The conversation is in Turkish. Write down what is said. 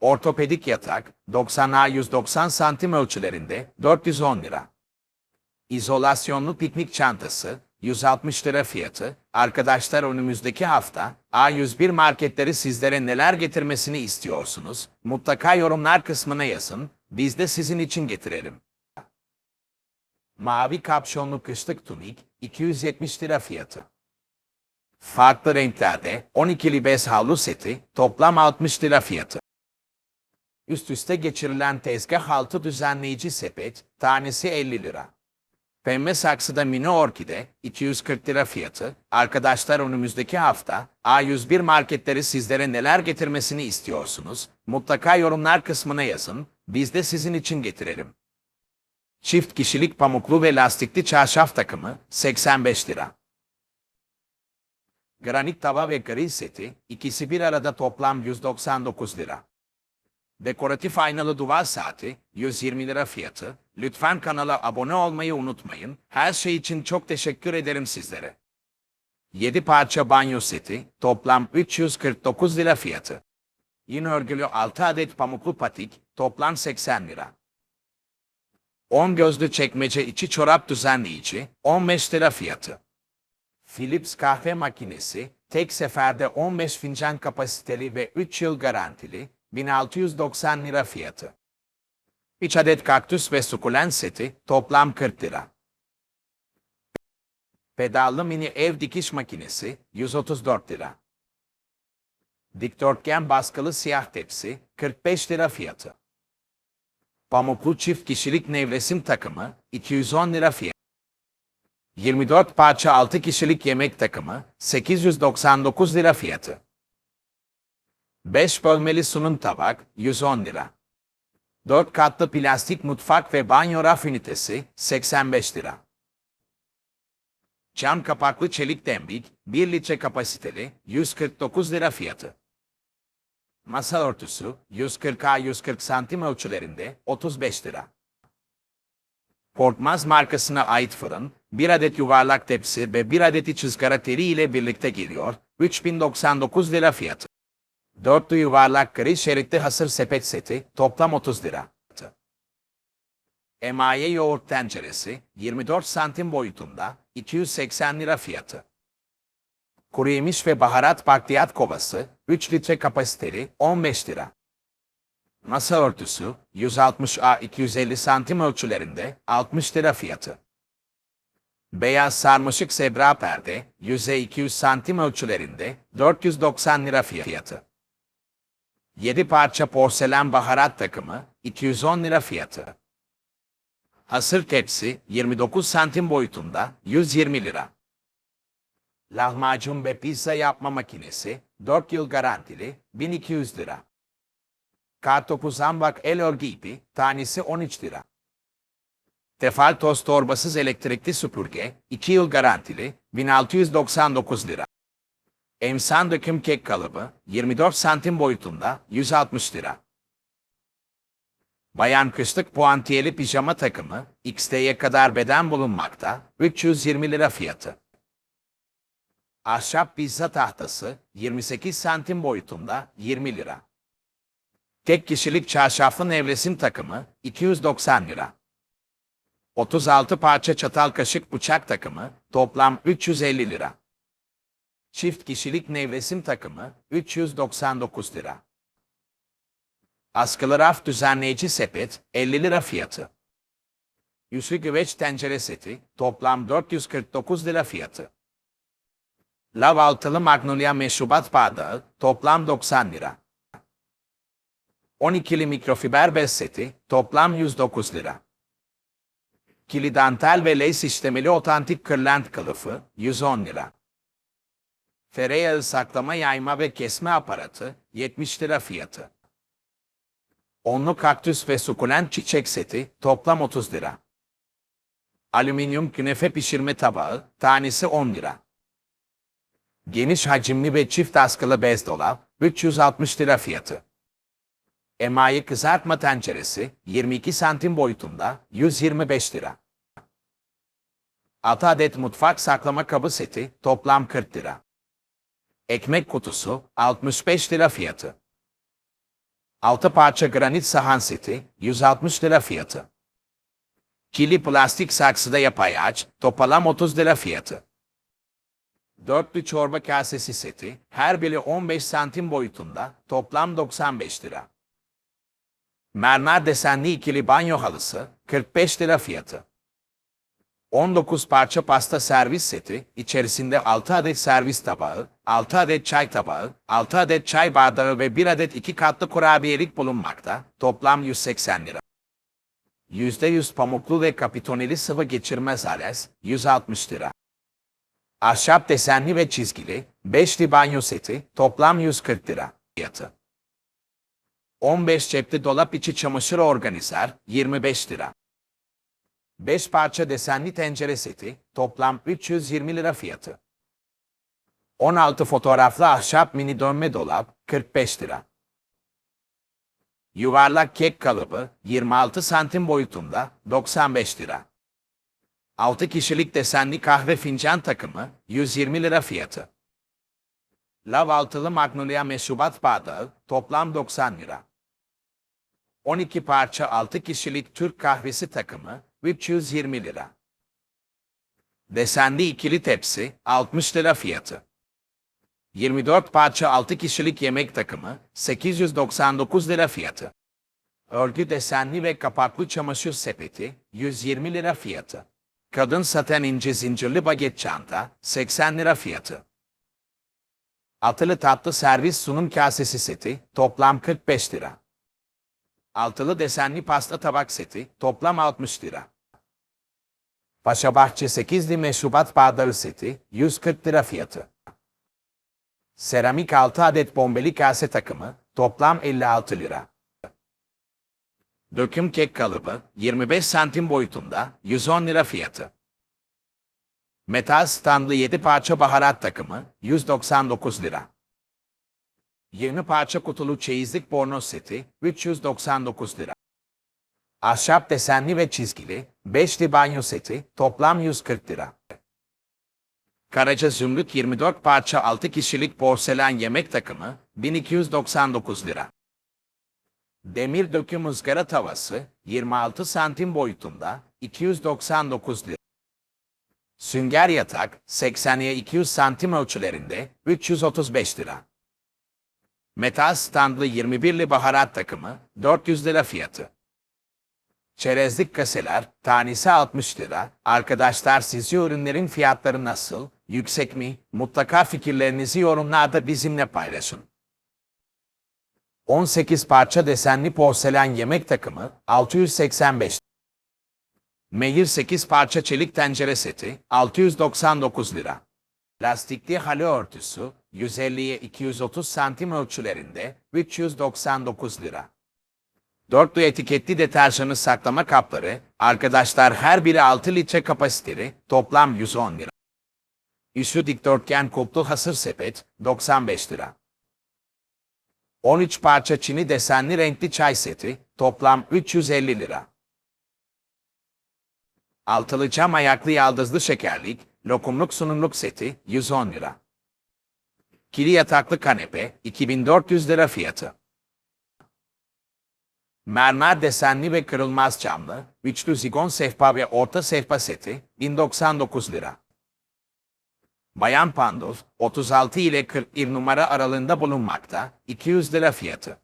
Ortopedik yatak 90'a 190 santim ölçülerinde 410 lira. İzolasyonlu piknik çantası 160 lira fiyatı. Arkadaşlar önümüzdeki hafta A101 marketleri sizlere neler getirmesini istiyorsunuz? Mutlaka yorumlar kısmına yazın. Biz de sizin için getirelim. Mavi kapşonlu kışlık tunik 270 lira fiyatı. Farklı renklerde 12'li bez havlu seti toplam 60 lira fiyatı. Üst üste geçirilen tezgah altı düzenleyici sepet tanesi 50 lira. Pembe saksıda mini orkide 240 lira fiyatı. Arkadaşlar önümüzdeki hafta A101 marketleri sizlere neler getirmesini istiyorsunuz? Mutlaka yorumlar kısmına yazın. Biz de sizin için getirelim. Çift kişilik pamuklu ve lastikli çarşaf takımı 85 lira. Granit tava ve grill seti ikisi bir arada toplam 199 lira. Dekoratif aynalı duvar saati 120 lira fiyatı. Lütfen kanala abone olmayı unutmayın. Her şey için çok teşekkür ederim sizlere. 7 parça banyo seti toplam 349 lira fiyatı. Yine örgülü 6 adet pamuklu patik toplam 80 lira. 10 gözlü çekmece içi çorap düzenleyici 15 lira fiyatı. Philips kahve makinesi tek seferde 15 fincan kapasiteli ve 3 yıl garantili 1690 lira fiyatı. 3 adet kaktüs ve sukulent seti toplam 40 lira. Pedallı mini ev dikiş makinesi 134 lira. Dikdörtgen baskılı siyah tepsi 45 lira fiyatı. Pamuklu çift kişilik nevresim takımı 210 lira fiyatı. 24 parça 6 kişilik yemek takımı 899 lira fiyatı. 5 bölmeli sunum tabak 110 lira. 4 katlı plastik mutfak ve banyo raf ünitesi 85 lira. Cam kapaklı çelik dembik 1 litre kapasiteli 149 lira fiyatı. Masa örtüsü 140'a 140 santim ölçülerinde 35 lira. Portmaz markasına ait fırın, bir adet yuvarlak tepsi ve bir adet ızgara teri ile birlikte geliyor, 3099 lira fiyatı. Dörtlü yuvarlak gri şeritli hasır sepet seti, toplam 30 lira. Emaye yoğurt tenceresi, 24 santim boyutunda, 280 lira fiyatı. Kuru yemiş ve baharat bakliyat kovası, 3 litre kapasiteli, 15 lira. Masa örtüsü 160A 250 santim ölçülerinde 60 lira fiyatı. Beyaz sarmaşık sebra perde 100'e 200 santim ölçülerinde 490 lira fiyatı. 7 parça porselen baharat takımı 210 lira fiyatı. Hasır tepsi 29 santim boyutunda 120 lira. Lahmacun ve pizza yapma makinesi 4 yıl garantili 1200 lira. Kartopu zambak el örgü tanesi 13 lira. Tefal toz torbasız elektrikli süpürge 2 yıl garantili 1699 lira. Emsan döküm kek kalıbı 24 santim boyutunda 160 lira. Bayan kışlık puantiyeli pijama takımı XT'ye kadar beden bulunmakta 320 lira fiyatı. Ahşap pizza tahtası 28 santim boyutunda 20 lira. Tek kişilik çarşaflı nevresim takımı 290 lira. 36 parça çatal kaşık bıçak takımı toplam 350 lira. Çift kişilik nevresim takımı 399 lira. Askılı raf düzenleyici sepet 50 lira fiyatı. Yüzü güveç tencere seti toplam 449 lira fiyatı. Lav altılı magnolia meşrubat bardağı toplam 90 lira. 12'li mikrofiber bez seti toplam 109 lira. Kili dantel ve lace işlemeli otantik kırlent kılıfı 110 lira. Fereyağı saklama yayma ve kesme aparatı 70 lira fiyatı. Onlu kaktüs ve sukulent çiçek seti toplam 30 lira. Alüminyum künefe pişirme tabağı tanesi 10 lira. Geniş hacimli ve çift askılı bez dolap 360 lira fiyatı. Emayi kızartma tenceresi 22 santim boyutunda 125 lira. 6 adet mutfak saklama kabı seti toplam 40 lira. Ekmek kutusu 65 lira fiyatı. 6 parça granit sahan seti, 160 lira fiyatı. Kili plastik saksıda yapay ağaç, toplam 30 lira fiyatı. Dörtlü çorba kasesi seti, her biri 15 santim boyutunda, toplam 95 lira. Mermer desenli ikili banyo halısı, 45 lira fiyatı. 19 parça pasta servis seti, içerisinde 6 adet servis tabağı, 6 adet çay tabağı, 6 adet çay bardağı ve 1 adet 2 katlı kurabiyelik bulunmakta, toplam 180 lira. %100 pamuklu ve kapitoneli sıvı geçirmez ales, 160 lira. Ahşap desenli ve çizgili, 5'li banyo seti, toplam 140 lira fiyatı. 15 cepli dolap içi çamaşır organizer, 25 lira. 5 parça desenli tencere seti, toplam 320 lira fiyatı. 16 fotoğraflı ahşap mini dönme dolap, 45 lira. Yuvarlak kek kalıbı, 26 santim boyutunda, 95 lira. 6 kişilik desenli kahve fincan takımı, 120 lira fiyatı. Lav altılı magnolia meşrubat bardağı, toplam 90 lira. 12 parça 6 kişilik Türk kahvesi takımı, 320 lira. Desenli ikili tepsi, 60 lira fiyatı. 24 parça 6 kişilik yemek takımı, 899 lira fiyatı. Örgü desenli ve kapaklı çamaşır sepeti, 120 lira fiyatı. Kadın saten ince zincirli baget çanta, 80 lira fiyatı. Altılı tatlı servis sunum kasesi seti, toplam 45 lira. Altılı desenli pasta tabak seti, toplam 60 lira. Paşabahçe 8'li meşrubat bardağı seti, 140 lira fiyatı. Seramik 6 adet bombeli kase takımı, toplam 56 lira. Döküm kek kalıbı, 25 santim boyutunda, 110 lira fiyatı. Metal standlı 7 parça baharat takımı, 199 lira. 20 parça kutulu çeyizlik bornoz seti, 399 lira. Ahşap desenli ve çizgili, 5'li banyo seti, toplam 140 lira. Karaca Zümrüt 24 parça 6 kişilik porselen yemek takımı, 1299 lira. Demir döküm ızgara tavası, 26 santim boyutunda, 299 lira. Sünger yatak, 80'ye 200 santim ölçülerinde, 335 lira. Metal standlı 21'li baharat takımı, 400 lira fiyatı. Çerezlik kaseler, tanesi 60 lira. Arkadaşlar sizce ürünlerin fiyatları nasıl? Yüksek mi? Mutlaka fikirlerinizi yorumlarda bizimle paylaşın. 18 parça desenli porselen yemek takımı, 685 Meyir 8 parça çelik tencere seti, 699 lira. Lastikli halı örtüsü, 150'ye 230 santim ölçülerinde, 399 lira. Dörtlü etiketli deterjanı saklama kapları, arkadaşlar her biri 6 litre kapasiteli, toplam 110 lira. Üstü dikdörtgen kuplu hasır sepet, 95 lira. 13 parça çini desenli renkli çay seti, toplam 350 lira. Altılı cam ayaklı yaldızlı şekerlik, lokumluk sunumluk seti, 110 lira. Kili yataklı kanepe, 2400 lira fiyatı. Mermer desenli ve kırılmaz camlı, üçlü zigon sehpa ve orta sehpa seti, 1099 lira. Bayan Pandol, 36 ile 41 numara aralığında bulunmakta, 200 lira fiyatı.